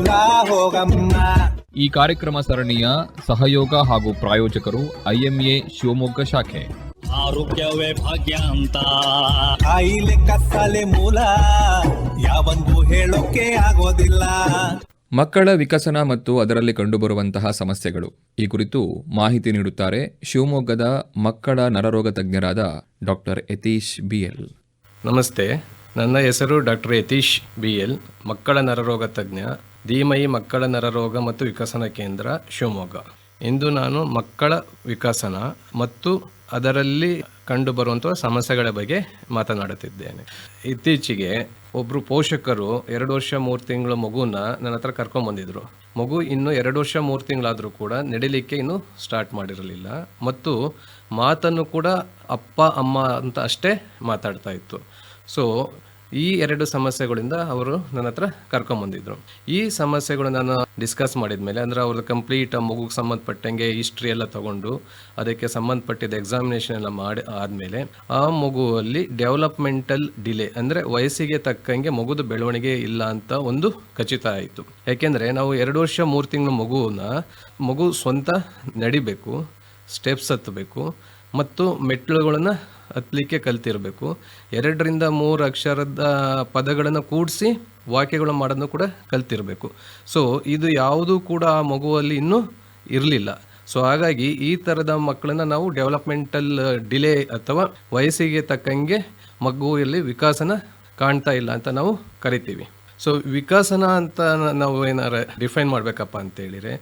ಹೋಗಮ್ಮ ಈ ಕಾರ್ಯಕ್ರಮ ಸರಣಿಯ ಸಹಯೋಗ ಹಾಗೂ ಪ್ರಾಯೋಜಕರು ಐಎಂಎ ಶಿವಮೊಗ್ಗ ಶಾಖೆ. ಆರೋಗ್ಯವೇ ಭಾಗ್ಯ ಅಂತ. ಕಾಯಿಲೆ ಕತ್ತಲೆ ಮೂಲ ಯಾವಂದು ಹೇಳೋಕೆ ಆಗೋದಿಲ್ಲ. ಮಕ್ಕಳ ವಿಕಸನ ಮತ್ತು ಅದರಲ್ಲಿ ಕಂಡುಬರುವಂತಹ ಸಮಸ್ಯೆಗಳು. ಈ ಕುರಿತು ಮಾಹಿತಿ ನೀಡುತ್ತಾರೆ ಶಿವಮೊಗ್ಗದ ಮಕ್ಕಳ ನರರೋಗ ತಜ್ಞರಾದ ಡಾಕ್ಟರ್ ಯತೀಶ್ ಬಿಎಲ್ ನಮಸ್ತೆ. ನನ್ನ ಹೆಸರು ಡಾಕ್ಟರ್ ಯತೀಶ್ ಬಿ ಎಲ್ ಮಕ್ಕಳ ನರರೋಗ ತಜ್ಞ ಧೀಮಯಿ ಮಕ್ಕಳ ನರರೋಗ ಮತ್ತು ವಿಕಸನ ಕೇಂದ್ರ ಶಿವಮೊಗ್ಗ. ಇಂದು ನಾನು ಮಕ್ಕಳ ವಿಕಸನ ಮತ್ತು ಅದರಲ್ಲಿ ಕಂಡುಬರುವಂಥ ಸಮಸ್ಯೆಗಳ ಬಗ್ಗೆ ಮಾತನಾಡುತ್ತಿದ್ದೇನೆ. ಇತ್ತೀಚೆಗೆ ಒಬ್ಬರು ಪೋಷಕರು ಎರಡು ವರ್ಷ ಮೂರು ತಿಂಗಳ ಮಗುನ ನನ್ನ ಹತ್ರ ಕರ್ಕೊಂಬಂದಿದ್ರು ಮಗು ಇನ್ನು ಎರಡು ವರ್ಷ ಮೂರು ತಿಂಗಳಾದರೂ ಕೂಡ ನಡಿಲಿಕ್ಕೆ ಇನ್ನೂ ಸ್ಟಾರ್ಟ್ ಮಾಡಿರಲಿಲ್ಲ. ಮತ್ತು ಮಾತನ್ನು ಕೂಡ ಅಪ್ಪ, ಅಮ್ಮ ಅಂತ ಅಷ್ಟೇ ಮಾತಾಡ್ತಾ ಇತ್ತು. ಸೊ ಈ ಎರಡು ಸಮಸ್ಯೆಗಳಿಂದ ಅವರು ನನ್ನ ಹತ್ರ ಕರ್ಕೊಂಬಂದಿದ್ರು. ಈ ಸಮಸ್ಯೆಗಳು ನಾನು ಡಿಸ್ಕಸ್ ಮಾಡಿದ ಮೇಲೆ ಅಂದ್ರೆ ಅವ್ರದ್ದು ಕಂಪ್ಲೀಟ್ ಆ ಮಗುಗೆ ಸಂಬಂಧಪಟ್ಟಂಗೆ ಹಿಸ್ಟ್ರಿ ಎಲ್ಲ ತಗೊಂಡು, ಅದಕ್ಕೆ ಸಂಬಂಧಪಟ್ಟಿದ್ದ ಎಕ್ಸಾಮಿನೇಷನ್ ಎಲ್ಲ ಮಾಡಿ ಆದಮೇಲೆ, ಆ ಮಗುವಲ್ಲಿ ಡೆವಲಪ್ಮೆಂಟಲ್ ಡಿಲೇ ಅಂದರೆ ವಯಸ್ಸಿಗೆ ತಕ್ಕಂಗೆ ಮಗುದು ಬೆಳವಣಿಗೆ ಇಲ್ಲ ಅಂತ ಒಂದು ಖಚಿತ ಆಯಿತು. ಯಾಕೆಂದರೆ ನಾವು ಎರಡು ವರ್ಷ ಮೂರು ತಿಂಗಳ ಮಗುವನ್ನ, ಮಗು ಸ್ವಂತ ನಡಿಬೇಕು ಸ್ಟೆಪ್ಸ್ ಹತ್ತಬೇಕು, ಮತ್ತು ಮೆಟ್ಲುಗಳನ್ನು ಹತ್ತಲಿಕ್ಕೆ ಕಲ್ತಿರಬೇಕು. ಎರಡರಿಂದ ಮೂರು ಅಕ್ಷರದ ಪದಗಳನ್ನು ಕೂಡಿಸಿ ವಾಕ್ಯಗಳು ಮಾಡೋದನ್ನು ಕೂಡ ಕಲ್ತಿರಬೇಕು. ಸೊ ಇದು ಯಾವುದೂ ಕೂಡ ಆ ಮಗುವಲ್ಲಿ ಇನ್ನೂ ಇರಲಿಲ್ಲ. ಸೊ ಹಾಗಾಗಿ ಈ ಥರದ ಮಕ್ಕಳನ್ನು ನಾವು ಡೆವಲಪ್ಮೆಂಟಲ್ ಡಿಲೇ ಅಥವಾ ವಯಸ್ಸಿಗೆ ತಕ್ಕಂಗೆ ಮಗುವಲ್ಲಿ ವಿಕಾಸನ ಕಾಣ್ತಾ ಇಲ್ಲ ಅಂತ ನಾವು ಕರಿತೀವಿ. ಸೊ ವಿಕಸನ ಅಂತ ನಾವು ಏನಾರ ಡಿಫೈನ್ ಮಾಡಬೇಕಪ್ಪ ಅಂತ ಹೇಳಿದ್ರೆ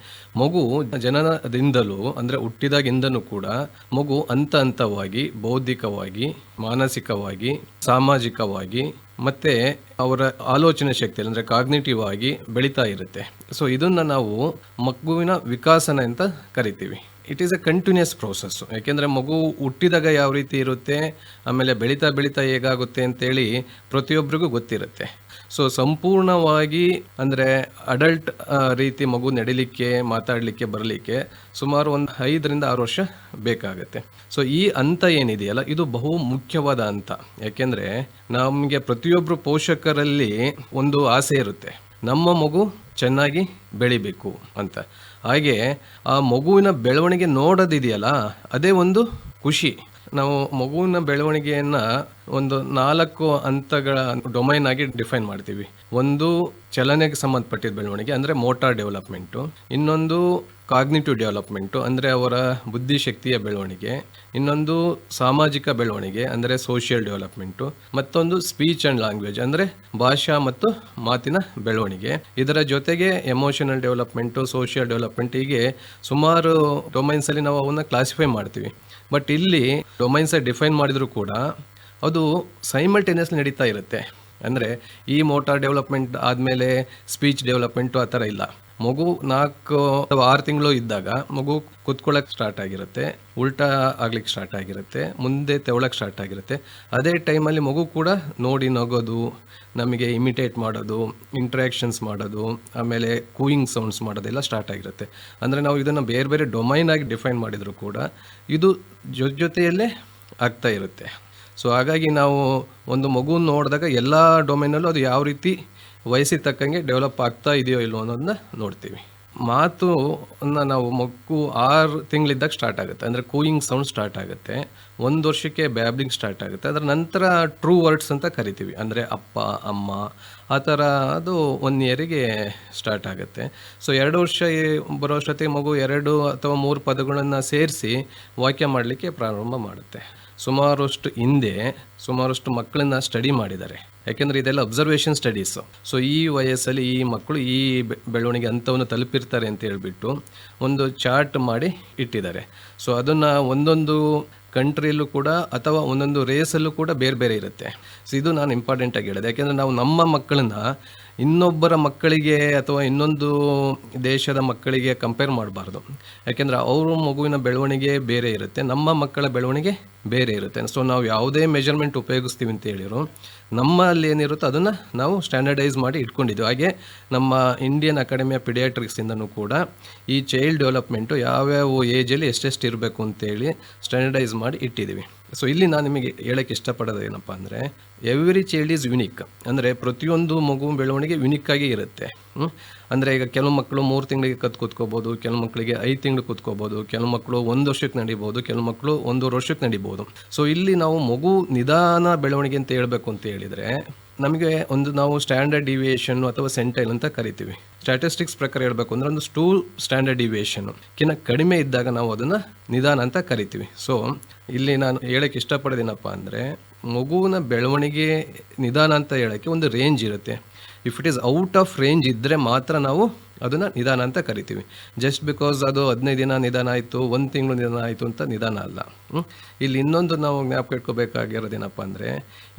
ಮಗು ಜನನದಿಂದಲೂ, ಅಂದರೆ ಹುಟ್ಟಿದಾಗಿಂದನೂ ಕೂಡ, ಮಗು ಹಂತ ಹಂತವಾಗಿ ಬೌದ್ಧಿಕವಾಗಿ, ಮಾನಸಿಕವಾಗಿ, ಸಾಮಾಜಿಕವಾಗಿ, ಮತ್ತೆ ಅವರ ಆಲೋಚನೆ ಶಕ್ತಿ ಅಂದರೆ ಕಾಗ್ನಿಟಿವ್ ಆಗಿ ಬೆಳೀತಾ ಇರುತ್ತೆ. ಸೊ ಇದನ್ನ ನಾವು ಮಗುವಿನ ವಿಕಾಸನ ಅಂತ ಕರಿತೀವಿ. It is a continuous process ಯಾಕೆಂದರೆ ಮಗು ಹುಟ್ಟಿದಾಗ ಯಾವ ರೀತಿ ಇರುತ್ತೆ, ಆಮೇಲೆ ಬೆಳೀತಾ ಬೆಳೀತಾ ಹೇಗಾಗುತ್ತೆ ಅಂತೇಳಿ ಪ್ರತಿಯೊಬ್ಬರಿಗೂ ಗೊತ್ತಿರುತ್ತೆ. ಸೊ ಸಂಪೂರ್ಣವಾಗಿ ಅಂದರೆ ಅಡಲ್ಟ್ ರೀತಿ ಮಗು ನಡಿಲಿಕ್ಕೆ, ಮಾತಾಡಲಿಕ್ಕೆ, ಬರಲಿಕ್ಕೆ ಸುಮಾರು ಒಂದು ಐದರಿಂದ ಆರು ವರ್ಷ ಬೇಕಾಗುತ್ತೆ. ಸೊ ಈ ಹಂತ ಏನಿದೆಯಲ್ಲ, ಇದು ಬಹು ಮುಖ್ಯವಾದ ಹಂತ. ಯಾಕೆಂದರೆ ನಮಗೆ ಪ್ರತಿಯೊಬ್ಬರು ಪೋಷಕರಲ್ಲಿ ಒಂದು ಆಸೆ ಇರುತ್ತೆ. ನಮ್ಮ ಮಗು ಚೆನ್ನಾಗಿ ಬೆಳಿಬೇಕು ಅಂತ. ಹಾಗೆ ಆ ಮಗುವಿನ ಬೆಳವಣಿಗೆ ನೋಡೋದಿದೆಯಲ್ಲ, ಅದೇ ಒಂದು ಖುಷಿ. ನಾವು ಮಗುವಿನ ಬೆಳವಣಿಗೆಯನ್ನ ಒಂದು ನಾಲ್ಕು ಹಂತಗಳ ಡೊಮೈನ್ ಆಗಿ ಡಿಫೈನ್ ಮಾಡ್ತೀವಿ. ಒಂದು ಚಲನೆಗೆ ಸಂಬಂಧಪಟ್ಟಿದ್ದ ಬೆಳವಣಿಗೆ, ಅಂದರೆ ಮೋಟಾರ್ ಡೆವಲಪ್ಮೆಂಟು ಇನ್ನೊಂದು ಕಾಗ್ನಿಟಿವ್ ಡೆವಲಪ್ಮೆಂಟು ಅಂದರೆ ಅವರ ಬುದ್ಧಿಶಕ್ತಿಯ ಬೆಳವಣಿಗೆ. ಇನ್ನೊಂದು ಸಾಮಾಜಿಕ ಬೆಳವಣಿಗೆ, ಅಂದರೆ ಸೋಷಿಯಲ್ ಡೆವಲಪ್ಮೆಂಟು ಮತ್ತೊಂದು ಸ್ಪೀಚ್ ಆ್ಯಂಡ್ ಲ್ಯಾಂಗ್ವೇಜ್ ಅಂದರೆ ಭಾಷಾ ಮತ್ತು ಮಾತಿನ ಬೆಳವಣಿಗೆ. ಇದರ ಜೊತೆಗೆ ಎಮೋಷನಲ್ ಡೆವಲಪ್ಮೆಂಟು ಸೋಷಿಯಲ್ ಡೆವಲಪ್ಮೆಂಟ್ ಹೀಗೆ ಸುಮಾರು ಡೊಮೈನ್ಸಲ್ಲಿ ನಾವು ಅವನ್ನ ಕ್ಲಾಸಿಫೈ ಮಾಡ್ತೀವಿ. ಬಟ್ ಇಲ್ಲಿ ಡೊಮೈನ್ಸ್ ಡಿಫೈನ್ ಮಾಡಿದರೂ ಕೂಡ ಅದು ಸೈಮಲ್ಟೇನಿಯಸ್ಲಿ ನಡೀತಾ ಇರುತ್ತೆ. ಅಂದರೆ ಈ ಮೋಟಾರ್ ಡೆವಲಪ್ಮೆಂಟ್ ಆದಮೇಲೆ ಸ್ಪೀಚ್ ಡೆವಲಪ್ಮೆಂಟು ಆ ಥರ ಇಲ್ಲ. ಮಗು ನಾಲ್ಕು ಅಥವಾ ಆರು ತಿಂಗಳು ಇದ್ದಾಗ ಮಗು ಕುತ್ಕೊಳ್ಳೋಕೆ ಸ್ಟಾರ್ಟ್ ಆಗಿರುತ್ತೆ, ಉಲ್ಟಾ ಆಗ್ಲಿಕ್ಕೆ ಸ್ಟಾರ್ಟ್ ಆಗಿರುತ್ತೆ, ಮುಂದೆ ತೆವಳಕ್ಕೆ ಸ್ಟಾರ್ಟ್ ಆಗಿರುತ್ತೆ. ಅದೇ ಟೈಮಲ್ಲಿ ಮಗು ಕೂಡ ನೋಡಿ ನಗೋದು, ನಮಗೆ ಇಮಿಟೇಟ್ ಮಾಡೋದು ಇಂಟ್ರಾಕ್ಷನ್ಸ್ ಮಾಡೋದು, ಆಮೇಲೆ ಕೂಯಿಂಗ್ ಸೌಂಡ್ಸ್ ಮಾಡೋದೆಲ್ಲ ಸ್ಟಾರ್ಟ್ ಆಗಿರುತ್ತೆ. ಅಂದರೆ ನಾವು ಇದನ್ನು ಬೇರೆ ಬೇರೆ ಡೊಮೈನ್ ಆಗಿ ಡಿಫೈನ್ ಮಾಡಿದರೂ ಕೂಡ ಇದು ಜೊತೆ ಜೊತೆಯಲ್ಲೇ ಆಗ್ತಾ ಇರುತ್ತೆ. ಸೊ ಹಾಗಾಗಿ ನಾವು ಒಂದು ಮಗು ನೋಡಿದಾಗ ಎಲ್ಲ ಡೊಮೈನಲ್ಲೂ ಅದು ಯಾವ ರೀತಿ ವಯಸ್ಸಿಗೆ ತಕ್ಕಂಗೆ ಡೆವಲಪ್ ಆಗ್ತಾ ಇದೆಯೋ ಇಲ್ವೋ ಅನ್ನೋದನ್ನ ನೋಡ್ತೀವಿ. ಮಾತು ನಾವು ಮಗು ಆರು ತಿಂಗಳಿದ್ದಾಗ ಸ್ಟಾರ್ಟ್ ಆಗುತ್ತೆ. ಅಂದರೆ ಕೂಯಿಂಗ್ ಸೌಂಡ್ ಸ್ಟಾರ್ಟ್ ಆಗುತ್ತೆ. ಒಂದು ವರ್ಷಕ್ಕೆ ಬ್ಯಾಬ್ಲಿಂಗ್ ಸ್ಟಾರ್ಟ್ ಆಗುತ್ತೆ. ಅದರ ನಂತರ ಟ್ರೂ ವರ್ಡ್ಸ್ ಅಂತ ಕರಿತೀವಿ. ಅಂದರೆ ಅಪ್ಪ, ಅಮ್ಮ, ಆ ಥರ ಅದು ಒನ್ ಇಯರಿಗೆ ಸ್ಟಾರ್ಟ್ ಆಗುತ್ತೆ. ಸೊ ಎರಡು ವರ್ಷ ಬರೋಷ್ಟೊತ್ತಿಗೆ ಮಗು ಎರಡು ಅಥವಾ ಮೂರು ಪದಗಳನ್ನು ಸೇರಿಸಿ ವಾಕ್ಯ ಮಾಡಲಿಕ್ಕೆ ಪ್ರಾರಂಭ ಮಾಡುತ್ತೆ. ಸುಮಾರಷ್ಟು ಹಿಂದೆ ಸುಮಾರಷ್ಟು ಮಕ್ಕಳನ್ನ ಸ್ಟಡಿ ಮಾಡಿದ್ದಾರೆ. ಯಾಕೆಂದರೆ ಇದೆಲ್ಲ ಅಬ್ಸರ್ವೇಷನ್ ಸ್ಟಡೀಸು ಸೊ ಈ ವಯಸ್ಸಲ್ಲಿ ಈ ಮಕ್ಕಳು ಈ ಬೆಳವಣಿಗೆ ಹಂತವನ್ನು ತಲುಪಿರ್ತಾರೆ ಅಂತ ಹೇಳ್ಬಿಟ್ಟು ಒಂದು ಚಾರ್ಟ್ ಮಾಡಿ ಇಟ್ಟಿದ್ದಾರೆ. ಸೊ ಅದನ್ನು ಒಂದೊಂದು ಕಂಟ್ರಿಯಲ್ಲೂ ಕೂಡ ಅಥವಾ ಒಂದೊಂದು ರೇಸಲ್ಲೂ ಕೂಡ ಬೇರೆ ಬೇರೆ ಇರುತ್ತೆ. ಸೊ ಇದು ನಾನು ಇಂಪಾರ್ಟೆಂಟಾಗಿ ಹೇಳೋದು. ಯಾಕೆಂದರೆ ನಾವು ನಮ್ಮ ಮಕ್ಕಳನ್ನ ಇನ್ನೊಬ್ಬರ ಮಕ್ಕಳಿಗೆ ಅಥವಾ ಇನ್ನೊಂದು ದೇಶದ ಮಕ್ಕಳಿಗೆ ಕಂಪೇರ್ ಮಾಡಬಾರ್ದು. ಯಾಕೆಂದರೆ ಅವರ ಮಗುವಿನ ಬೆಳವಣಿಗೆ ಬೇರೆ ಇರುತ್ತೆ, ನಮ್ಮ ಮಕ್ಕಳ ಬೆಳವಣಿಗೆ ಬೇರೆ ಇರುತ್ತೆ. ಸೊ ನಾವು ಯಾವುದೇ ಮೆಜರ್ಮೆಂಟ್ ಉಪಯೋಗಿಸ್ತೀವಿ ಅಂತ ಹೇಳಿರು, ನಮ್ಮಲ್ಲಿ ಏನಿರುತ್ತೋ ಅದನ್ನು ನಾವು ಸ್ಟ್ಯಾಂಡರ್ಡೈಸ್ ಮಾಡಿ ಇಟ್ಕೊಂಡಿದ್ದೀವಿ ಹಾಗೆ ನಮ್ಮ ಇಂಡಿಯನ್ ಅಕಾಡೆಮಿ ಆಫ್ ಪಿಡಿಯಾಟ್ರಿಕ್ಸಿಂದನೂ ಕೂಡ ಈ ಚೈಲ್ಡ್ ಡೆವಲಪ್ಮೆಂಟು ಯಾವ್ಯಾವ ಏಜಲ್ಲಿ ಎಷ್ಟೆಷ್ಟು ಇರಬೇಕು ಅಂತೇಳಿ ಸ್ಟ್ಯಾಂಡರ್ಡೈಸ್ ಮಾಡಿ ಇಟ್ಟಿದ್ದೀವಿ. ಸೊ ಇಲ್ಲಿ ನಾನು ನಿಮಗೆ ಹೇಳಕ್ಕೆ ಇಷ್ಟಪಡೋದು ಏನಪ್ಪ ಅಂದರೆ ಎವ್ರಿ ಚೈಲ್ಡ್ ಈಸ್ ಯುನಿಕ್ ಅಂದರೆ ಪ್ರತಿಯೊಂದು ಮಗು ಬೆಳವಣಿಗೆ ಯುನಿಕ್ ಆಗಿ ಇರುತ್ತೆ. ಅಂದರೆ ಈಗ ಕೆಲವು ಮಕ್ಕಳು ಮೂರು ತಿಂಗಳಿಗೆ ಕತ್ ಕೂತ್ಕೋಬೋದು, ಕೆಲವು ಮಕ್ಕಳಿಗೆ ಐದು ತಿಂಗಳು ಕೂತ್ಕೋಬೋದು, ಕೆಲವು ಮಕ್ಕಳು ಒಂದು ವರ್ಷಕ್ಕೆ ನಡಿಬೋದು, ಕೆಲವು ಮಕ್ಕಳು ಒಂದು ವರ್ಷಕ್ಕೆ ನಡಿಬೋದು. ಸೊ ಇಲ್ಲಿ ನಾವು ಮಗು ನಿಧಾನ ಬೆಳವಣಿಗೆ ಅಂತ ಹೇಳಬೇಕು ಅಂತ ಹೇಳಿದರೆ ನಮಗೆ ಒಂದು ನಾವು ಸ್ಟ್ಯಾಂಡರ್ಡ್ ಡಿವಿಯೇಷನ್ ಅಥವಾ ಸೆಂಟೈಲ್ ಅಂತ ಕರಿತೀವಿ. ಸ್ಟ್ಯಾಟಿಸ್ಟಿಕ್ಸ್ ಪ್ರಕಾರ ಹೇಳಬೇಕು ಅಂದರೆ ಒಂದು ಸ್ಟೂಲ್ ಸ್ಟ್ಯಾಂಡರ್ಡ್ ಡಿವಿಯೇಷನ್ ಕಿನ್ನ ಕಡಿಮೆ ಇದ್ದಾಗ ನಾವು ಅದನ್ನು ನಿಧಾನ ಅಂತ ಕರಿತೀವಿ. ಸೊ ಇಲ್ಲಿ ನಾನು ಹೇಳಕ್ಕೆ ಇಷ್ಟಪಡೋದೇನಪ್ಪ ಅಂದರೆ, ಮಗುವಿನ ಬೆಳವಣಿಗೆ ನಿಧಾನ ಅಂತ ಹೇಳೋಕ್ಕೆ ಒಂದು ರೇಂಜ್ ಇರುತ್ತೆ. If it is out of range ಇದ್ದರೆ ಮಾತ್ರ ನಾವು ಅದನ್ನು ನಿಧಾನ ಅಂತ ಕರಿತೀವಿ. ಜಸ್ಟ್ ಬಿಕಾಸ್ ಅದು ಹದಿನೈದು ದಿನ ನಿಧಾನ ಆಯಿತು, ಒಂದು ತಿಂಗಳು ನಿಧಾನ ಆಯಿತು ಅಂತ ನಿಧಾನ ಅಲ್ಲ. ಇಲ್ಲಿ ಇನ್ನೊಂದು ನಾವು ಜ್ಞಾಪಕ ಇಟ್ಕೋಬೇಕಾಗಿರೋದೇನಪ್ಪ ಅಂದರೆ,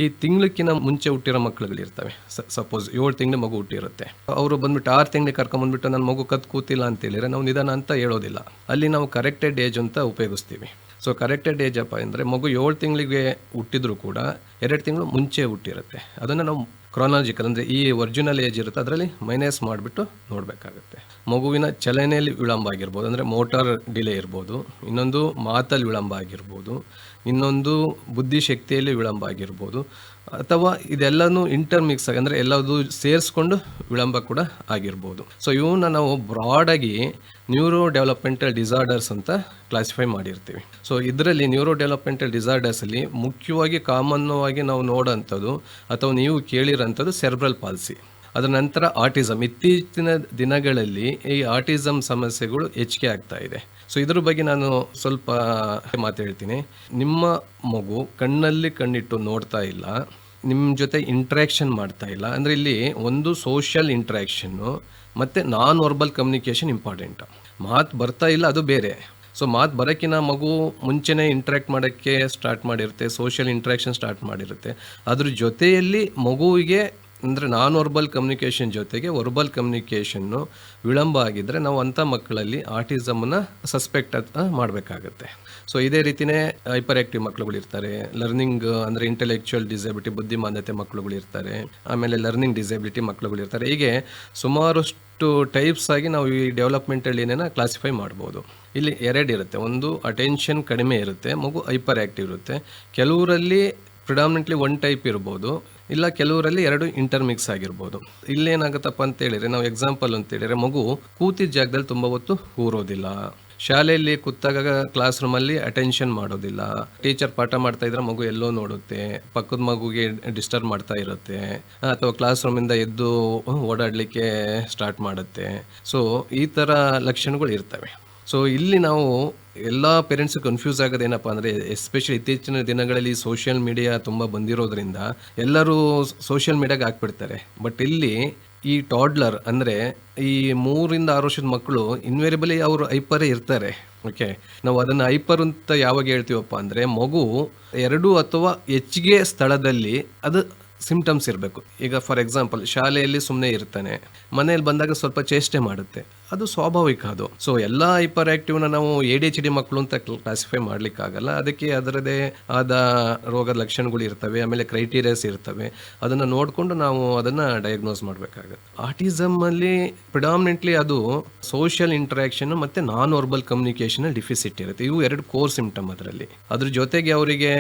ಈ ತಿಂಗಳಕ್ಕಿಂತ ಮುಂಚೆ ಹುಟ್ಟಿರೋ ಮಕ್ಕಳುಗಳಿರ್ತವೆ ಸಪೋಸ್ ಏಳು ತಿಂಗಳು ಮಗು ಹುಟ್ಟಿರುತ್ತೆ. ಅವರು ಬಂದ್ಬಿಟ್ಟು ಆರು ತಿಂಗಳಿಗೆ ಕರ್ಕೊಂಬಂದ್ಬಿಟ್ಟು ನನ್ನ ಮಗು ಕತ್ ಕೂತಿಲ್ಲ ಅಂತ ಹೇಳಿದ್ರೆ ನಾವು ನಿಧಾನ ಅಂತ ಹೇಳೋದಿಲ್ಲ. ಅಲ್ಲಿ ನಾವು ಕರೆಕ್ಟೆಡ್ ಏಜ್ ಅಂತ ಉಪಯೋಗಿಸ್ತೀವಿ. ಸೊ ಕರೆಕ್ಟೆಡ್ ಏಜ್ ಅಪ್ಪ ಅಂದರೆ ಮಗು ಏಳು ತಿಂಗಳಿಗೆ ಹುಟ್ಟಿದ್ರು ಕೂಡ ಎರಡು ತಿಂಗಳು ಮುಂಚೆ ಹುಟ್ಟಿರುತ್ತೆ. ಅದನ್ನು ನಾವು ಕ್ರಾನಾಲಜಿಕಲ್ ಅಂದರೆ ಈ ಒರಿಜಿನಲ್ ಏಜ್ ಇರುತ್ತೆ, ಅದರಲ್ಲಿ ಮೈನಸ್ ಮಾಡಿಬಿಟ್ಟು ನೋಡಬೇಕಾಗುತ್ತೆ. ಮಗುವಿನ ಚಲನೆಯಲ್ಲಿ ವಿಳಂಬ ಆಗಿರ್ಬೋದು, ಅಂದರೆ ಮೋಟಾರ್ ಡಿಲೇ ಇರ್ಬೋದು, ಇನ್ನೊಂದು ಮಾತಲ್ಲಿ ವಿಳಂಬ ಆಗಿರ್ಬೋದು, ಇನ್ನೊಂದು ಬುದ್ಧಿಶಕ್ತಿಯಲ್ಲಿ ವಿಳಂಬ ಆಗಿರ್ಬೋದು ಅಥವಾ ಇದೆಲ್ಲನೂ ಇಂಟರ್ಮಿಕ್ಸ್ ಆಗಿ, ಅಂದರೆ ಎಲ್ಲದೂ ಸೇರಿಸ್ಕೊಂಡು ವಿಳಂಬ ಕೂಡ ಆಗಿರ್ಬೋದು. ಸೊ ಇವನ್ನ ನಾವು ಬ್ರಾಡಾಗಿ ನ್ಯೂರೋ ಡೆವಲಪ್ಮೆಂಟಲ್ ಡಿಸಾರ್ಡರ್ಸ್ ಅಂತ ಕ್ಲಾಸಿಫೈ ಮಾಡಿರ್ತೀವಿ. ಸೊ ಇದರಲ್ಲಿ ನ್ಯೂರೋ ಡೆವಲಪ್ಮೆಂಟಲ್ ಡಿಸಾರ್ಡರ್ಸಲ್ಲಿ ಮುಖ್ಯವಾಗಿ ಕಾಮನ್ವಾಗಿ ನಾವು ನೋಡೋಂಥದ್ದು ಅಥವಾ ನೀವು ಕೇಳಿರೋಂಥದ್ದು ಸೆರ್ಬ್ರಲ್ ಪಾಲ್ಸಿ ಅದರ ನಂತರ ಆಟಿಸಮ್ ಇತ್ತೀಚಿನ ದಿನಗಳಲ್ಲಿ ಈ ಆಟಿಸಮ್ ಸಮಸ್ಯೆಗಳು ಹೆಚ್ಚಿಗೆ ಆಗ್ತಾ ಇದೆ. ಸೊ ಇದ್ರ ಬಗ್ಗೆ ನಾನು ಸ್ವಲ್ಪ ಮಾತಾಡ್ತೀನಿ. ನಿಮ್ಮ ಮಗು ಕಣ್ಣಲ್ಲಿ ಕಣ್ಣಿಟ್ಟು ನೋಡ್ತಾ ಇಲ್ಲ, ನಿಮ್ಮ ಜೊತೆ ಇಂಟ್ರ್ಯಾಕ್ಷನ್ ಮಾಡ್ತಾ ಇಲ್ಲ. ಅಂದರೆ ಇಲ್ಲಿ ಒಂದು ಸೋಷಿಯಲ್ ಇಂಟ್ರ್ಯಾಕ್ಷನ್ನು ಮತ್ತು ನಾನ್ ವರ್ಬಲ್ ಕಮ್ಯುನಿಕೇಷನ್ ಇಂಪಾರ್ಟೆಂಟ್ ಮಾತು ಬರ್ತಾ ಇಲ್ಲ, ಅದು ಬೇರೆ. ಸೊ ಮಾತು ಬರೋಕ್ಕಿಂತ ಮಗು ಮುಂಚೆನೇ ಇಂಟ್ರ್ಯಾಕ್ಟ್ ಮಾಡೋಕ್ಕೆ ಸ್ಟಾರ್ಟ್ ಮಾಡಿರುತ್ತೆ ಸೋಷಿಯಲ್ ಇಂಟ್ರ್ಯಾಕ್ಷನ್ ಸ್ಟಾರ್ಟ್ ಮಾಡಿರುತ್ತೆ. ಅದ್ರ ಜೊತೆಯಲ್ಲಿ ಮಗುವಿಗೆ ಅಂದರೆ ನಾನ್ ವರ್ಬಲ್ ಕಮ್ಯುನಿಕೇಷನ್ ಜೊತೆಗೆ ವರ್ಬಲ್ ಕಮ್ಯುನಿಕೇಷನ್ನು ವಿಳಂಬ ಆಗಿದ್ದರೆ ನಾವು ಅಂಥ ಮಕ್ಕಳಲ್ಲಿ ಆಟಿಸಮನ್ನು ಸಸ್ಪೆಕ್ಟ್ ಮಾಡಬೇಕಾಗತ್ತೆ. ಸೊ ಇದೇ ರೀತಿಯೇ ಹೈಪರ್ ಆ್ಯಕ್ಟಿವ್ ಮಕ್ಕಳುಗಳಿರ್ತಾರೆ ಲರ್ನಿಂಗ್ ಅಂದರೆ ಇಂಟೆಲೆಕ್ಚುಯಲ್ ಡಿಸಬಿಲಿಟಿ ಬುದ್ಧಿಮಾನ್ಯತೆ ಮಕ್ಕಳುಗಳಿರ್ತಾರೆ ಆಮೇಲೆ ಲರ್ನಿಂಗ್ ಡಿಸಬಿಲಿಟಿ ಮಕ್ಕಳುಗಳಿರ್ತಾರೆ ಹೀಗೆ ಸುಮಾರಷ್ಟು ಟೈಪ್ಸ್ ಆಗಿ ನಾವು ಈ ಡೆವಲಪ್ಮೆಂಟಲ್ಲಿ ಏನೇನ ಕ್ಲಾಸಿಫೈ ಮಾಡ್ಬೋದು. ಇಲ್ಲಿ ಎರಡು ಇರುತ್ತೆ. ಒಂದು ಅಟೆನ್ಷನ್ ಕಡಿಮೆ ಇರುತ್ತೆ. ಮಗು ಹೈಪರ್ ಆ್ಯಕ್ಟಿವ್ ಇರುತ್ತೆ. ಕೆಲವರಲ್ಲಿ ಪ್ರಿಡಾಮಿನೆಂಟ್ಲಿ ಒನ್ ಟೈಪ್ ಇರ್ಬೋದು. ಇಲ್ಲ, ಕೆಲವರಲ್ಲಿ ಎರಡು ಇಂಟರ್ಮಿಕ್ಸ್ ಆಗಿರ್ಬೋದು. ಇಲ್ಲೇನಾಗುತ್ತಪ್ಪ ಅಂತ ಹೇಳಿದ್ರೆ ನಾವು ಎಕ್ಸಾಂಪಲ್ ಅಂತ ಹೇಳಿದ್ರೆ ಮಗು ಕೂತಿದ್ದ ಜಾಗದಲ್ಲಿ ತುಂಬ ಹೊತ್ತು ಊರೋದಿಲ್ಲ. ಶಾಲೆಯಲ್ಲಿ ಕೂತಾಗ ಕ್ಲಾಸ್ ರೂಮಲ್ಲಿ ಅಟೆನ್ಷನ್ ಮಾಡೋದಿಲ್ಲ. ಟೀಚರ್ ಪಾಠ ಮಾಡ್ತಾ ಇದ್ರೆ ಮಗು ಎಲ್ಲೋ ನೋಡುತ್ತೆ, ಪಕ್ಕದ ಮಗುಗೆ ಡಿಸ್ಟರ್ಬ್ ಮಾಡ್ತಾ ಇರುತ್ತೆ, ಅಥವಾ ಕ್ಲಾಸ್ ರೂಮಿಂದ ಎದ್ದು ಓಡಾಡಲಿಕ್ಕೆ ಸ್ಟಾರ್ಟ್ ಮಾಡುತ್ತೆ. ಸೊ ಈ ಥರ ಲಕ್ಷಣಗಳು ಇರ್ತವೆ. ಸೊ ಇಲ್ಲಿ ನಾವು ಎಲ್ಲ ಪೇರೆಂಟ್ಸ್ ಕನ್ಫ್ಯೂಸ್ ಆಗೋದೇನಪ್ಪ ಅಂದರೆ ಎಸ್ಪೆಷಲಿ ಇತ್ತೀಚಿನ ದಿನಗಳಲ್ಲಿ ಸೋಷಿಯಲ್ ಮೀಡಿಯಾ ತುಂಬ ಬಂದಿರೋದ್ರಿಂದ ಎಲ್ಲರೂ ಸೋಷಿಯಲ್ ಮೀಡಿಯಾಗೆ ಹಾಕ್ಬಿಡ್ತಾರೆ. ಬಟ್ ಇಲ್ಲಿ ಈ ಟಾಡ್ಲರ್ ಅಂದರೆ, ಈ ಮೂರಿಂದ ಆರು ವರ್ಷದ ಮಕ್ಕಳು ಇನ್ವೇರಿಬಲಿ ಅವರು ಐಪರೇ ಇರ್ತಾರೆ. ಓಕೆ ನಾವು ಅದನ್ನು ಐಪರ್ ಅಂತ ಯಾವಾಗ ಹೇಳ್ತೀವಪ್ಪ ಅಂದರೆ, ಮಗು ಎರಡು ಅಥವಾ ಹೆಚ್ಚಿಗೆ ಸ್ಥಳದಲ್ಲಿ ಅದು ಸಿಂಪ್ಟಮ್ಸ್ ಇರಬೇಕು. ಈಗ ಫಾರ್ ಎಕ್ಸಾಂಪಲ್ ಶಾಲೆಯಲ್ಲಿ ಸುಮ್ಮನೆ ಇರ್ತಾನೆ. ಮನೆಯಲ್ಲಿ ಬಂದಾಗ ಸ್ವಲ್ಪ ಚೇಷ್ಟೆ ಮಾಡುತ್ತೆ. ಅದು ಸ್ವಾಭಾವಿಕ ಅದು. ಸೊ ಎಲ್ಲ ಹೈಪರ್ ಆಕ್ಟಿವ್ನ ನಾವು ಎ ಡಿ ಎಚ್ ಡಿ ಮಕ್ಕಳು ಅಂತ ಕ್ಲಾಸಿಫೈ ಮಾಡ್ಲಿಕ್ಕಾಗಲ್ಲ. ಅದಕ್ಕೆ ಅದರದೇ ಆದ ರೋಗದ ಲಕ್ಷಣಗಳು ಇರ್ತವೆ, ಆಮೇಲೆ ಕ್ರೈಟೀರಿಯಾಸ್ ಇರ್ತವೆ. ಅದನ್ನು ನೋಡಿಕೊಂಡು ನಾವು ಅದನ್ನು ಡಯಾಗ್ನೋಸ್ ಮಾಡಬೇಕಾಗುತ್ತೆ. ಆಟಿಸಮ್ ಅಲ್ಲಿ ಪ್ರಿಡಾಮಿನೆಂಟ್ಲಿ ಅದು ಸೋಷಿಯಲ್ ಇಂಟ್ರಾಕ್ಷನ್ ಮತ್ತೆ ನಾನ್ ವರ್ಬಲ್ ಕಮ್ಯುನಿಕೇಷನ್ ಡಿಫಿಸಿಟ್ ಇರುತ್ತೆ. ಇವು ಎರಡು ಕೋರ್ ಸಿಂಪ್ಟಮ್ ಅದರಲ್ಲಿ. ಅದ್ರ ಜೊತೆಗೆ ಅವರಿಗೆ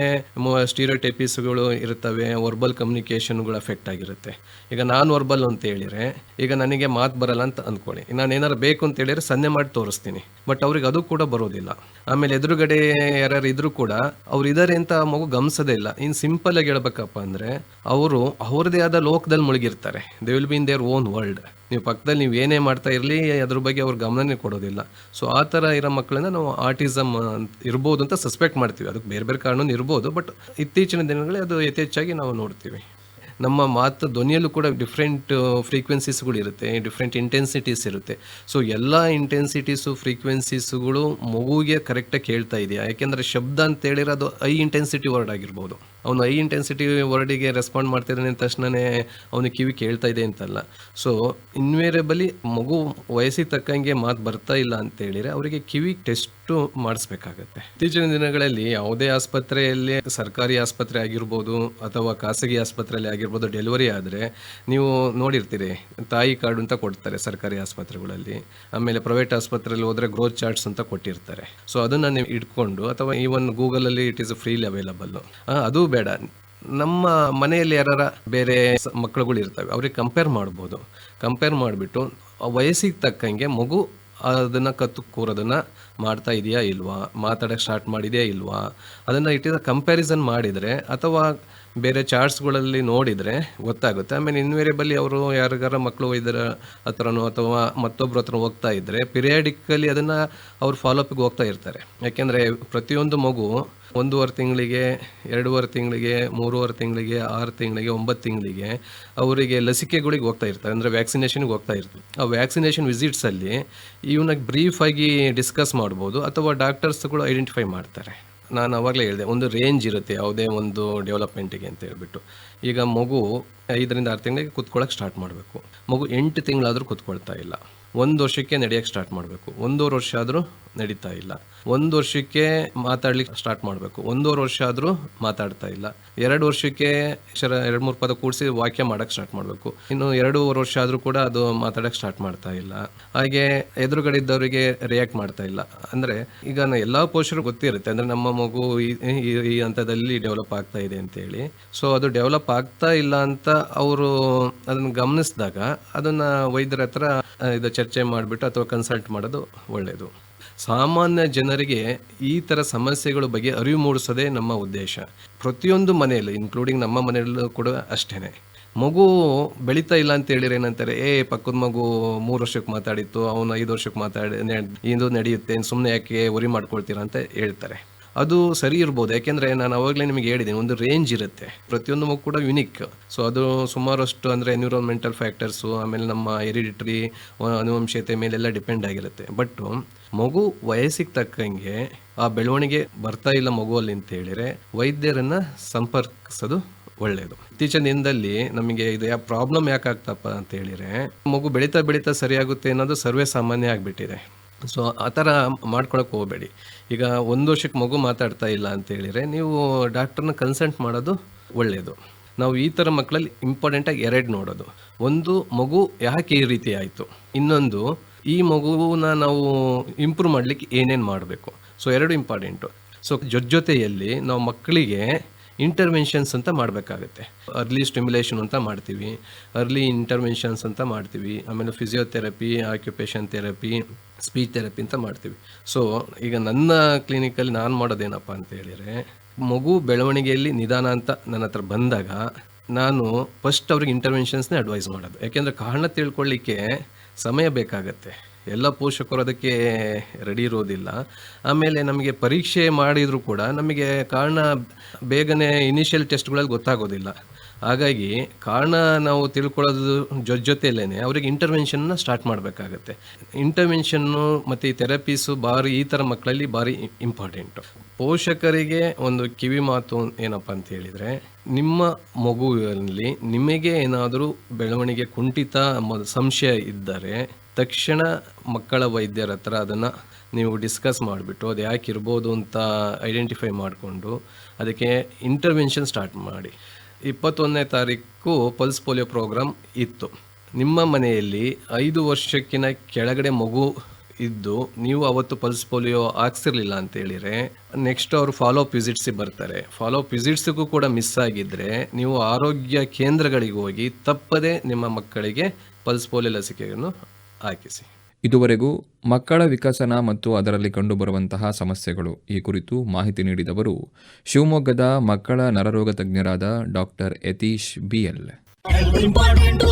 ಸ್ಟೀರಿಯೋಟೈಪಿಸ್ಗಳು ಇರ್ತವೆ ವರ್ಬಲ್ ಕಮ್ಯುನಿಕೇಷನ್ಗಳು ಅಫೆಕ್ಟ್ ಆಗಿರುತ್ತೆ. ಈಗ ನಾನ್ ವರ್ಬಲ್ ಅಂತ ಹೇಳಿದರೆ, ಈಗ ನನಗೆ ಮಾತು ಬರಲ್ಲ ಅಂತ ಅಂದ್ಕೊಳ್ಳಿ. ನಾನು ಏನಾರು ಬೇಕು ಅಂತ ಹೇಳಿದ್ರೆ ಸನ್ನೆ ಮಾಡಿ ತೋರಿಸ್ತೀನಿ. ಬಟ್ ಅವ್ರಿಗೆ ಅದು ಕೂಡ ಬರೋದಿಲ್ಲ. ಆಮೇಲೆ ಎದುರುಗಡೆ ಯಾರ್ಯಾರು ಇದ್ರು ಕೂಡ ಅವ್ರು ಇದಾರೆ ಅಂತ ಮಗು ಗಮನಿಸೋದೇ ಇಲ್ಲ. ಇನ್ನು ಸಿಂಪಲ್ ಆಗಿ ಹೇಳ್ಬೇಕಪ್ಪ ಅಂದ್ರೆ ಅವರು ಅವ್ರದೇ ಆದ ಲೋಕದಲ್ಲಿ ಮುಳುಗಿರ್ತಾರೆ. They will be in their own world ನೀವು ಪಕ್ಕದಲ್ಲಿ ನೀವು ಏನೇ ಮಾಡ್ತಾ ಇರಲಿ, ಅದ್ರ ಬಗ್ಗೆ ಅವ್ರ ಗಮನನೇ ಕೊಡೋದಿಲ್ಲ. ಸೊ ಆ ಥರ ಇರೋ ಮಕ್ಕಳನ್ನ ನಾವು ಆರ್ಟಿಸಮ್ ಇರ್ಬೋದು ಅಂತ ಸಸ್ಪೆಕ್ಟ್ ಮಾಡ್ತೀವಿ. ಅದಕ್ಕೆ ಬೇರೆ ಬೇರೆ ಕಾರಣ ಇರ್ಬೋದು ಬಟ್ ಇತ್ತೀಚಿನ ದಿನಗಳಲ್ಲಿ ಅದು ಯಥೇಚ್ಛಾಗಿ ನಾವು ನೋಡ್ತೀವಿ. ನಮ್ಮ ಮಾತು ಧ್ವನಿಯಲ್ಲೂ ಕೂಡ ಡಿಫ್ರೆಂಟ್ ಫ್ರೀಕ್ವೆನ್ಸೀಸ್ಗಳಿರುತ್ತೆ ಡಿಫ್ರೆಂಟ್ ಇಂಟೆನ್ಸಿಟೀಸ್ ಇರುತ್ತೆ ಸೊ ಎಲ್ಲ ಇಂಟೆನ್ಸಿಟೀಸು ಫ್ರೀಕ್ವೆನ್ಸೀಸ್ಗಳು ಮಗುವಿಗೆ ಕರೆಕ್ಟಾಗಿ ಕೇಳ್ತಾ ಇದೆಯಾ? ಯಾಕೆಂದರೆ ಶಬ್ದ ಅಂತ ಹೇಳಿರೋದು ಐ ಇಂಟೆನ್ಸಿಟಿ ವರ್ಡ್ ಆಗಿರ್ಬೋದು. ಅವನು ಹೈ ಇಂಟೆನ್ಸಿಟಿ ವರ್ಡಿಗೆ ರೆಸ್ಪಾಂಡ್ ಮಾಡ್ತಿದ್ದಾನೆ ಅಂದ ತಕ್ಷಣನೇ ಅವನಿಗೆ ಕಿವಿ ಕೇಳ್ತಾ ಇದೆ ಅಂತಲ್ಲ. ಸೊ ಇನ್ವೇರಿಯಬಲಿ ಮಗು ವಯಸ್ಸಿಗೆ ತಕ್ಕಂಗೆ ಮಾತು ಬರ್ತಾ ಇಲ್ಲ ಅಂತ ಹೇಳಿದ್ರೆ ಅವರಿಗೆ ಕಿವಿ ಟೆಸ್ಟು ಮಾಡಿಸ್ಬೇಕಾಗತ್ತೆ. ಇತ್ತೀಚಿನ ದಿನಗಳಲ್ಲಿ ಯಾವುದೇ ಆಸ್ಪತ್ರೆಯಲ್ಲಿ ಸರ್ಕಾರಿ ಆಸ್ಪತ್ರೆ ಆಗಿರ್ಬೋದು ಅಥವಾ ಖಾಸಗಿ ಆಸ್ಪತ್ರೆಯಲ್ಲಿ ಆಗಿರ್ಬೋದು ಡೆಲಿವರಿ ಆದರೆ ನೀವು ನೋಡಿರ್ತೀರಿ, ತಾಯಿ ಕಾರ್ಡ್ ಅಂತ ಕೊಡ್ತಾರೆ ಸರ್ಕಾರಿ ಆಸ್ಪತ್ರೆಗಳಲ್ಲಿ. ಆಮೇಲೆ ಪ್ರೈವೇಟ್ ಆಸ್ಪತ್ರೆಯಲ್ಲಿ ಹೋದರೆ ಗ್ರೋತ್ ಚಾರ್ಟ್ಸ್ ಅಂತ ಕೊಟ್ಟಿರ್ತಾರೆ. ಸೊ ಅದನ್ನು ನೀವು ಇಟ್ಕೊಂಡು ಅಥವಾ ಈವನ್ ಗೂಗಲಲ್ಲಿ ಇಟ್ ಈಸ್ ಫ್ರೀಲಿ ಅವೈಲಬಲ್ ಅದು ಬೇಡ. ನಮ್ಮ ಮನೆಯಲ್ಲಿ ಯಾರ ಬೇರೆ ಮಕ್ಕಳುಗಳು ಇರ್ತವೆ, ಅವ್ರಿಗೆ ಕಂಪೇರ್ ಮಾಡ್ಬೋದು. ಕಂಪೇರ್ ಮಾಡಿಬಿಟ್ಟು ವಯಸ್ಸಿಗೆ ತಕ್ಕಂಗೆ ಮಗು ಅದನ್ನ ಕತ್ತು ಕೂರೋದನ್ನು ಮಾಡ್ತಾ ಇದೆಯಾ ಇಲ್ವಾ? ಮಾತಾಡಕ್ಕೆ ಸ್ಟಾರ್ಟ್ ಮಾಡಿದೆಯಾ ಇಲ್ವಾ? ಅದನ್ನ ಇಟ್ಟಿದ ಕಂಪ್ಯಾರಿಸನ್ ಮಾಡಿದರೆ ಅಥವಾ ಬೇರೆ ಚಾರ್ಟ್ಸ್ಗಳಲ್ಲಿ ನೋಡಿದರೆ ಗೊತ್ತಾಗುತ್ತೆ. ಆಮೇಲೆ ಇನ್ವೇರಿಯಬಲಿ ಅವರು ಯಾರಿಗಾರ ಮಕ್ಕಳು ಇದರ ಹತ್ರನೋ ಅಥವಾ ಮತ್ತೊಬ್ಬರ ಹತ್ರ ಹೋಗ್ತಾ ಇದ್ದರೆ ಪಿರಿಯಾಡಿಕಲಿ ಅದನ್ನು ಅವ್ರು ಫಾಲೋಅಪ್ಗೆ ಹೋಗ್ತಾ ಇರ್ತಾರೆ. ಯಾಕೆಂದರೆ ಪ್ರತಿಯೊಂದು ಮಗು ಒಂದೂವರೆ ತಿಂಗಳಿಗೆ, ಎರಡೂವರೆ ತಿಂಗಳಿಗೆ, ಮೂರುವರೆ ತಿಂಗಳಿಗೆ, ಆರು ತಿಂಗಳಿಗೆ, ಒಂಬತ್ತು ತಿಂಗಳಿಗೆ ಅವರಿಗೆ ಲಸಿಕೆಗಳಿಗೆ ಹೋಗ್ತಾ ಇರ್ತಾರೆ. ಅಂದರೆ ವ್ಯಾಕ್ಸಿನೇಷನ್ಗೆ ಹೋಗ್ತಾ ಇರ್ತಾರೆ. ಆ ವ್ಯಾಕ್ಸಿನೇಷನ್ ವಿಸಿಟ್ಸಲ್ಲಿ ಇವನ್ನ ಬ್ರೀಫಾಗಿ ಡಿಸ್ಕಸ್ ಮಾಡ್ಬೋದು ಅಥವಾ ಡಾಕ್ಟರ್ಸ್ಗಳು ಐಡೆಂಟಿಫೈ ಮಾಡ್ತಾರೆ. ನಾನು ಅವಾಗಲೇ ಹೇಳಿದೆ, ಒಂದು ರೇಂಜ್ ಇರುತ್ತೆ, ಯಾವುದೇ ಒಂದು ಡೆವಲಪ್ಮೆಂಟಿಗೆ ಅಂತ ಹೇಳ್ಬಿಟ್ಟು. ಈಗ ಮಗು ಐದರಿಂದ ಆರು ತಿಂಗಳಿಗೆ ಕುತ್ಕೊಳ್ಳೋಕೆ ಸ್ಟಾರ್ಟ್ ಮಾಡಬೇಕು. ಮಗು ಎಂಟು ತಿಂಗಳಾದರೂ ಕುತ್ಕೊಳ್ತಾ ಇಲ್ಲ. ಒಂದು ವರ್ಷಕ್ಕೆ ನಡೆಯೋಕ್ಕೆ ಸ್ಟಾರ್ಟ್ ಮಾಡಬೇಕು. ಒಂದೂವರೆ ವರ್ಷ ಆದರೂ ನಡೀತಾ ಇಲ್ಲ. ಒಂದು ವರ್ಷಕ್ಕೆ ಮಾತಾಡ್ಲಿಕ್ಕೆ ಸ್ಟಾರ್ಟ್ ಮಾಡಬೇಕು. ಒಂದೂವರೆ ವರ್ಷ ಆದರೂ ಮಾತಾಡ್ತಾ ಇಲ್ಲ. ಎರಡು ವರ್ಷಕ್ಕೆ ಅಕ್ಷರ ಎರಡು ಮೂರು ಪದ ಕೂಡಿಸಿ ವಾಕ್ಯ ಮಾಡೋಕ್ಕೆ ಸ್ಟಾರ್ಟ್ ಮಾಡಬೇಕು. ಇನ್ನು ಎರಡೂವರೆ ವರ್ಷ ಆದರೂ ಕೂಡ ಅದು ಮಾತಾಡೋಕ್ಕೆ ಸ್ಟಾರ್ಟ್ ಮಾಡ್ತಾ ಇಲ್ಲ. ಹಾಗೆ ಎದುರುಗಡೆ ಇದ್ದವರಿಗೆ ರಿಯಾಕ್ಟ್ ಮಾಡ್ತಾ ಇಲ್ಲ. ಅಂದರೆ ಈಗ ಎಲ್ಲ ಪೋಷರು ಗೊತ್ತಿರುತ್ತೆ. ಅಂದರೆ ನಮ್ಮ ಮಗು ಈ- ಹಂತದಲ್ಲಿ ಡೆವಲಪ್ ಆಗ್ತಾ ಇದೆ ಅಂತೇಳಿ. ಸೊ ಅದು ಡೆವಲಪ್ ಆಗ್ತಾ ಇಲ್ಲ ಅಂತ ಅವರು ಅದನ್ನು ಗಮನಿಸಿದಾಗ ಅದನ್ನು ವೈದ್ಯರ ಹತ್ರ ಇದು ಚರ್ಚೆ ಮಾಡಿಬಿಟ್ಟು ಅಥವಾ ಕನ್ಸಲ್ಟ್ ಮಾಡೋದು ಒಳ್ಳೆಯದು ಸಾಮಾನ್ಯ ಜನರಿಗೆ ಈ ಥರ ಸಮಸ್ಯೆಗಳ ಬಗ್ಗೆ ಅರಿವು ಮೂಡಿಸೋದೇ ನಮ್ಮ ಉದ್ದೇಶ. ಪ್ರತಿಯೊಂದು ಮನೆಯಲ್ಲೂ ಇನ್ಕ್ಲೂಡಿಂಗ್ ನಮ್ಮ ಮನೆಯಲ್ಲೂ ಕೂಡ ಅಷ್ಟೇ ಮಗು ಬೆಳೀತಾ ಇಲ್ಲ ಅಂತ ಹೇಳಿದ್ರೆ ಏನಂತಾರೆ, ಏ, ಪಕ್ಕದ ಮಗು ಮೂರು ವರ್ಷಕ್ಕೆ ಮಾತಾಡಿತ್ತು, ಅವನು ಐದು ವರ್ಷಕ್ಕೆ ಮಾತಾಡಿ ಇದು ನಡೆಯುತ್ತೆ ಸುಮ್ಮನೆ ಯಾಕೆ ಉರಿ ಮಾಡ್ಕೊಳ್ತೀರಾ? ಅಂತ ಹೇಳ್ತಾರೆ. ಅದು ಸರಿ ಇರ್ಬೋದು. ಯಾಕೆಂದ್ರೆ ನಾನು ಅವಾಗಲೇ ನಿಮಗೆ ಹೇಳಿದ್ದೀನಿ, ಒಂದು ರೇಂಜ್ ಇರುತ್ತೆ. ಪ್ರತಿಯೊಂದು ಮಗು ಕೂಡ ಯುನಿಕ್ ಸೊ ಅದು ಸುಮಾರಷ್ಟು ಅಂದರೆ ಎನ್ವಿರಾನ್ಮೆಂಟಲ್ ಫ್ಯಾಕ್ಟರ್ಸು ಆಮೇಲೆ ನಮ್ಮ ಎರಿಡಿಟ್ರಿ ಅನುವಂಶೀಯತೆ ಮೇಲೆಲ್ಲ ಡಿಪೆಂಡ್ ಆಗಿರುತ್ತೆ. ಬಟ್ ಮಗು ವಯಸ್ಸಿಗೆ ತಕ್ಕಂಗೆ ಆ ಬೆಳವಣಿಗೆ ಬರ್ತಾ ಇಲ್ಲ ಮಗುವಲ್ಲಿ ಅಂತ ಹೇಳಿದ್ರೆ ವೈದ್ಯರನ್ನ ಸಂಪರ್ಕಿಸೋದು ಒಳ್ಳೆಯದು ಇತ್ತೀಚಿನ ದಿನದಲ್ಲಿ ನಮಗೆ ಇದು ಯಾವ ಪ್ರಾಬ್ಲಮ್ ಯಾಕೆ ಆಗ್ತಪ್ಪ ಅಂತ ಹೇಳಿದ್ರೆ ಮಗು ಬೆಳೀತಾ ಬೆಳೀತಾ ಸರಿಯಾಗುತ್ತೆ ಅನ್ನೋದು ಸರ್ವೇ ಸಾಮಾನ್ಯ ಆಗಿಬಿಟ್ಟಿದೆ. ಸೊ ಆ ಥರ ಮಾಡ್ಕೊಳಕ್ಕೆ ಹೋಗಬೇಡಿ. ಈಗ ಒಂದು ವರ್ಷಕ್ಕೆ ಮಗು ಮಾತಾಡ್ತಾ ಇಲ್ಲ ಅಂತೇಳಿದರೆ ನೀವು ಡಾಕ್ಟರ್ನ ಕನ್ಸಲ್ಟ್ ಮಾಡೋದು ಒಳ್ಳೆಯದು ನಾವು ಈ ಥರ ಮಕ್ಕಳಲ್ಲಿ ಇಂಪಾರ್ಟೆಂಟಾಗಿ ಎರಡು ನೋಡೋದು. ಒಂದು, ಮಗು ಯಾಕೆ ಈ ರೀತಿ ಆಯಿತು? ಇನ್ನೊಂದು, ಈ ಮಗುವನ್ನ ನಾವು ಇಂಪ್ರೂವ್ ಮಾಡಲಿಕ್ಕೆ ಏನೇನು ಮಾಡಬೇಕು? ಸೊ ಎರಡು ಇಂಪಾರ್ಟೆಂಟು ಸೊ ಜೊತೆಯಲ್ಲಿ ನಾವು ಮಕ್ಕಳಿಗೆ ಇಂಟರ್ವೆನ್ಷನ್ಸ್ ಅಂತ ಮಾಡಬೇಕಾಗುತ್ತೆ. ಅರ್ಲಿ ಸ್ಟಿಮ್ಯುಲೇಷನ್ ಅಂತ ಮಾಡ್ತೀವಿ. ಅರ್ಲಿ ಇಂಟರ್ವೆನ್ಷನ್ಸ್ ಅಂತ ಮಾಡ್ತೀವಿ. ಆಮೇಲೆ physiotherapy occupation therapy speech therapy ಅಂತ ಮಾಡ್ತೀವಿ. ಸೊ ಈಗ ನನ್ನ ಕ್ಲಿನಿಕಲ್ಲಿ ನಾನು ಮಾಡೋದೇನಪ್ಪ ಅಂತ ಹೇಳಿದರೆ, ಮಗು ಬೆಳವಣಿಗೆಯಲ್ಲಿ ನಿಧಾನ ಅಂತ ನನ್ನ ಹತ್ರ ಬಂದಾಗ ನಾನು ಫಸ್ಟ್ ಅವ್ರಿಗೆ ಇಂಟರ್ವೆನ್ಷನ್ಸ್ನೇ ಅಡ್ವೈಸ್ ಮಾಡೋದು. ಯಾಕೆಂದರೆ ಕಾರಣ ತಿಳ್ಕೊಳ್ಳಿಕ್ಕೆ ಸಮಯ ಬೇಕಾಗತ್ತೆ. ಎಲ್ಲ ಪೋಷಕರು ಅದಕ್ಕೆ ರೆಡಿ ಇರೋದಿಲ್ಲ. ಆಮೇಲೆ ನಮಗೆ ಪರೀಕ್ಷೆ ಮಾಡಿದರೂ ಕೂಡ ನಮಗೆ ಕಾರಣ ಬೇಗನೆ ಇನಿಷಿಯಲ್ ಟೆಸ್ಟ್ಗಳಲ್ಲಿ ಗೊತ್ತಾಗೋದಿಲ್ಲ. ಹಾಗಾಗಿ ಕಾರಣ ನಾವು ತಿಳ್ಕೊಳ್ಳೋದು ಜೊ ಜೊತೆಯಲ್ಲೇ ಅವರಿಗೆ ಇಂಟರ್ವೆನ್ಷನ್ನ ಸ್ಟಾರ್ಟ್ ಮಾಡಬೇಕಾಗತ್ತೆ. ಇಂಟರ್ವೆನ್ಷನ್ನು ಮತ್ತು ಈ ಥೆರಪೀಸು ಭಾರಿ ಈ ಥರ ಮಕ್ಕಳಲ್ಲಿ ಭಾರಿ ಇಂಪಾರ್ಟೆಂಟು ಪೋಷಕರಿಗೆ ಒಂದು ಕಿವಿ ಮಾತು ಏನಪ್ಪ ಅಂತ ಹೇಳಿದರೆ, ನಿಮ್ಮ ಮಗುವಿನಲ್ಲಿ ನಿಮಗೆ ಏನಾದರೂ ಬೆಳವಣಿಗೆ ಕುಂಠಿತ ಸಂಶಯ ಇದ್ದರೆ ತಕ್ಷಣ ಮಕ್ಕಳ ವೈದ್ಯರ ಹತ್ರ ಅದನ್ನು ನೀವು ಡಿಸ್ಕಸ್ ಮಾಡಿಬಿಟ್ಟು ಅದು ಯಾಕೆ ಇರ್ಬೋದು ಅಂತ ಐಡೆಂಟಿಫೈ ಮಾಡಿಕೊಂಡು ಅದಕ್ಕೆ ಇಂಟರ್ವೆನ್ಷನ್ ಸ್ಟಾರ್ಟ್ ಮಾಡಿ. ಇಪ್ಪತ್ತೊಂದನೇ ತಾರೀಕು ಪಲ್ಸ್ ಪೋಲಿಯೋ ಪ್ರೋಗ್ರಾಮ್ ಇತ್ತು. ನಿಮ್ಮ ಮನೆಯಲ್ಲಿ ಐದು ವರ್ಷಕ್ಕಿಂತ ಕೆಳಗಡೆ ಮಗು ಇದ್ದು ನೀವು ಅವತ್ತು ಪಲ್ಸ್ ಪೋಲಿಯೋ ಹಾಕ್ಸಿರ್ಲಿಲ್ಲ ಅಂತ ಹೇಳಿದರೆ ನೆಕ್ಸ್ಟ್ ಅವರು ಫಾಲೋ ಅಪ್ ವಿಸಿಟ್ಸಿಗೆ ಬರ್ತಾರೆ. ಫಾಲೋ ಅಪ್ ವಿಸಿಟ್ಸ್ಗೂ ಕೂಡ ಮಿಸ್ ಆಗಿದ್ದರೆ ನೀವು ಆರೋಗ್ಯ ಕೇಂದ್ರಗಳಿಗೆ ಹೋಗಿ ತಪ್ಪದೇ ನಿಮ್ಮ ಮಕ್ಕಳಿಗೆ ಪಲ್ಸ್ ಪೋಲಿಯೋ ಲಸಿಕೆಯನ್ನು ಹಾಕಿಸಿ ಇದುವರೆಗೂ ಮಕ್ಕಳ ವಿಕಸನ ಮತ್ತು ಅದರಲ್ಲಿ ಕಂಡುಬರುವಂತಹ ಸಮಸ್ಯೆಗಳು ಈ ಕುರಿತು ಮಾಹಿತಿ ನೀಡಿದವರು ಶಿವಮೊಗ್ಗದ ಮಕ್ಕಳ ನರರೋಗ ತಜ್ಞರಾದ doctor Yatish BL important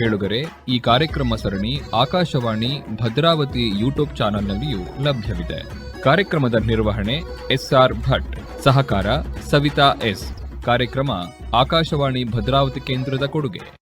ಕೇಳುಗರೆ, ಈ ಕಾರ್ಯಕ್ರಮ ಸರಣಿ ಆಕಾಶವಾಣಿ ಭದ್ರಾವತಿ ಯೂಟ್ಯೂಬ್ ಚಾನೆಲ್ನಲ್ಲಿಯೂ ಲಭ್ಯವಿದೆ. ಕಾರ್ಯಕ್ರಮದ ನಿರ್ವಹಣೆ ಎಸ್ಆರ್ ಭಟ್, ಸಹಕಾರ ಸವಿತಾ ಎಸ್. ಕಾರ್ಯಕ್ರಮ ಆಕಾಶವಾಣಿ ಭದ್ರಾವತಿ ಕೇಂದ್ರದ ಕೊಡುಗೆ.